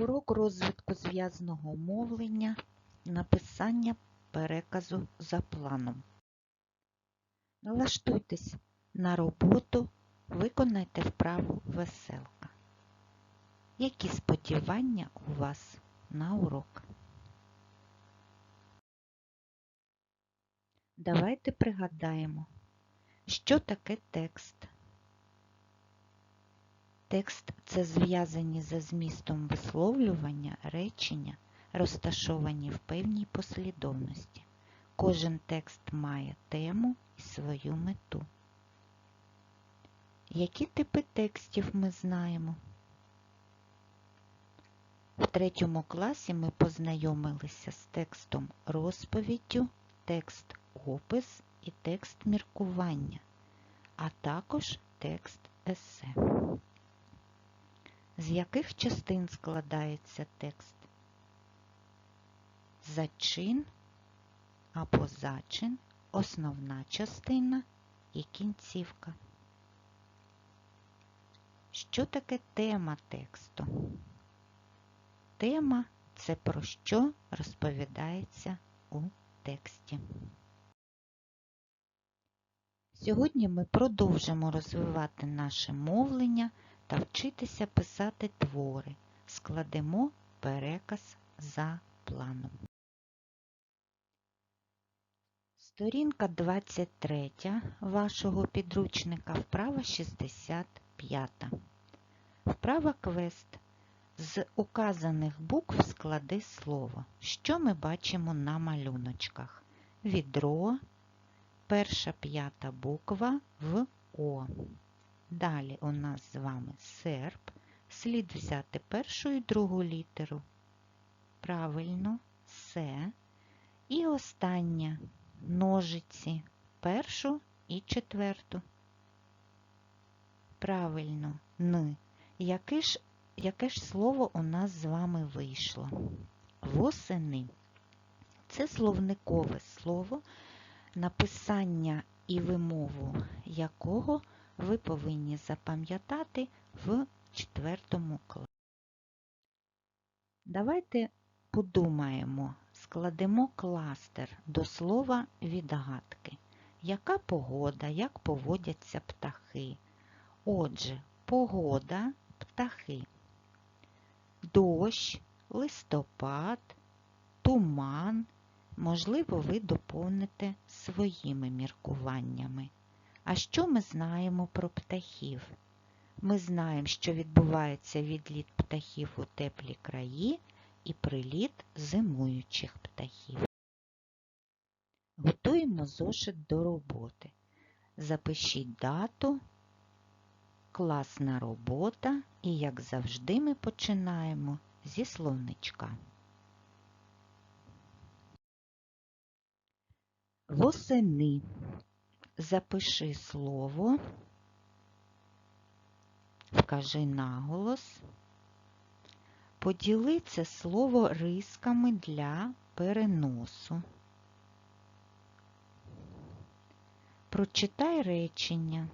Урок розвитку зв'язного мовлення, написання переказу за планом. Налаштуйтесь на роботу, виконайте вправу веселка. Які сподівання у вас на урок? Давайте пригадаємо, що таке текст. Текст це зв'язані за змістом висловлювання речення, розташовані в певній послідовності. Кожен текст має тему і свою мету. Які типи текстів ми знаємо? В третьому класі ми познайомилися з текстом розповіддю, текст опис і текст міркування, а також текст есе. З яких частин складається текст? Зачин або зачин, основна частина і кінцівка. Що таке тема тексту? Тема це про що розповідається у тексті. Сьогодні ми продовжимо розвивати наше мовлення та вчитися писати твори. Складемо переказ за планом. Сторінка 23 вашого підручника, вправа 65. Вправа квест. З указаних букв склади слово. Що ми бачимо на малюночках? Відро, перша п'ята буква в О. Далі у нас з вами серп. Слід взяти першу і другу літеру. Правильно, се. І остання ножиці, першу і четверту. Правильно, н. Яке ж, яке ж слово у нас з вами вийшло? Восени. Це словникове слово, написання і вимову якого ви повинні запам'ятати в четвертому класі. Давайте подумаємо, складемо кластер до слова відгадки. Яка погода, як поводяться птахи? Отже, погода, птахи, дощ, листопад, туман. Можливо, ви доповните своїми міркуваннями. А що ми знаємо про птахів? Ми знаємо, що відбувається відліт птахів у теплі краї і приліт зимуючих птахів. Готуємо зошит до роботи. Запишіть дату, класна робота і, як завжди, ми починаємо зі словничка. Восени. Запиши слово, вкажи наголос, поділи це слово рисками для переносу. Прочитай речення,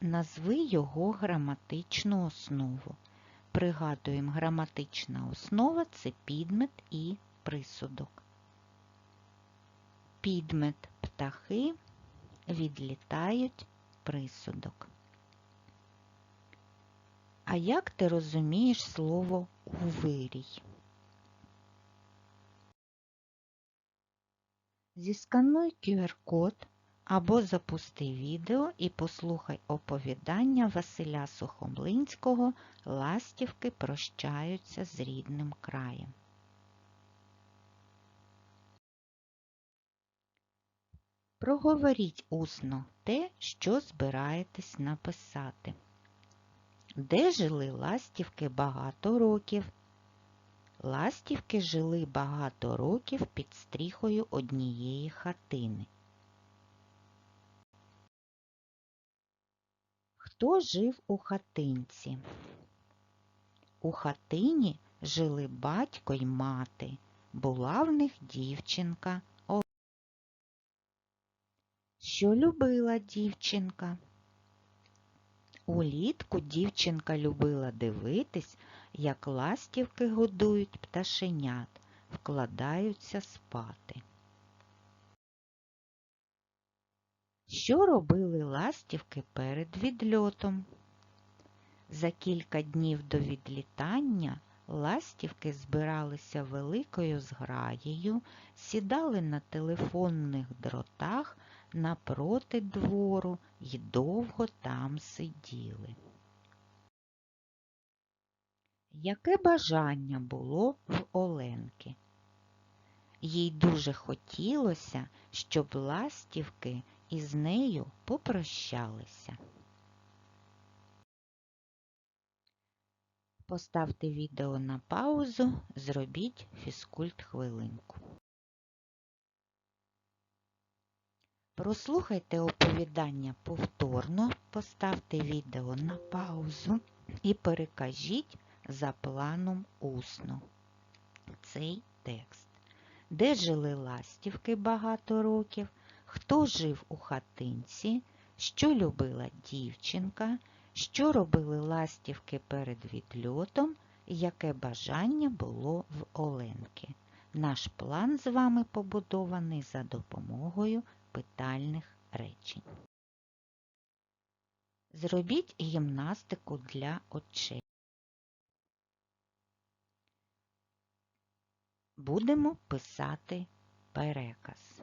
назви його граматичну основу. Пригадуємо, граматична основа це підмет і присудок. Підмет птахи відлітають присудок. А як ти розумієш слово увирій? Зіскануй QR-код або запусти відео і послухай оповідання Василя Сухомлинського Ластівки прощаються з рідним краєм. Проговоріть усно те, що збираєтесь написати. Де жили ластівки багато років? Ластівки жили багато років під стріхою однієї хатини. Хто жив у хатинці? У хатині жили батько й мати. Була в них дівчинка що любила дівчинка? Улітку дівчинка любила дивитись, як ластівки годують пташенят, вкладаються спати. Що робили ластівки перед відльотом? За кілька днів до відлітання ластівки збиралися великою зграєю, сідали на телефонних дротах напроти двору і довго там сиділи. Яке бажання було в Оленки? Їй дуже хотілося, щоб ластівки із нею попрощалися. Поставте відео на паузу, зробіть фізкульт хвилинку. Прослухайте оповідання повторно, поставте відео на паузу і перекажіть за планом усно цей текст. Де жили ластівки багато років, хто жив у хатинці, що любила дівчинка, що робили ластівки перед відльотом, яке бажання було в Оленки. Наш план з вами побудований за допомогою питальних речень. Зробіть гімнастику для очей. Будемо писати переказ.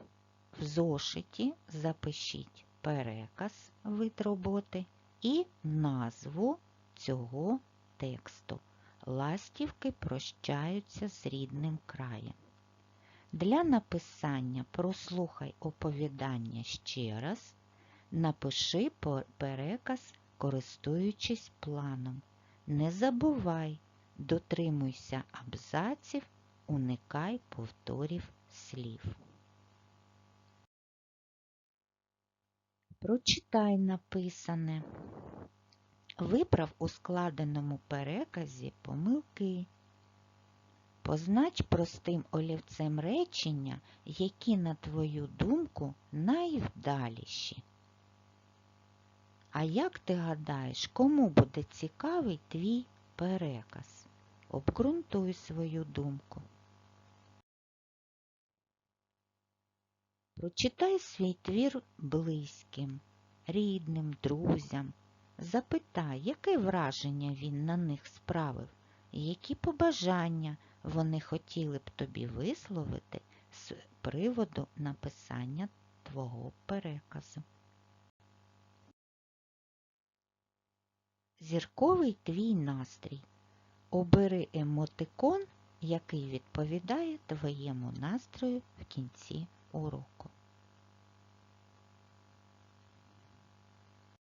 В зошиті запишіть переказ вид роботи і назву цього тексту. Ластівки прощаються з рідним краєм. Для написання прослухай оповідання ще раз, напиши переказ, користуючись планом. Не забувай, дотримуйся абзаців, уникай повторів слів. Прочитай написане. Виправ у складеному переказі помилки. Познач простим олівцем речення, які, на твою думку, найвдаліші. А як ти гадаєш, кому буде цікавий твій переказ? Обґрунтуй свою думку. Прочитай свій твір близьким, рідним, друзям. Запитай, яке враження він на них справив, які побажання вони хотіли б тобі висловити з приводу написання твого переказу. Зірковий твій настрій. Обери емотикон, який відповідає твоєму настрою в кінці уроку.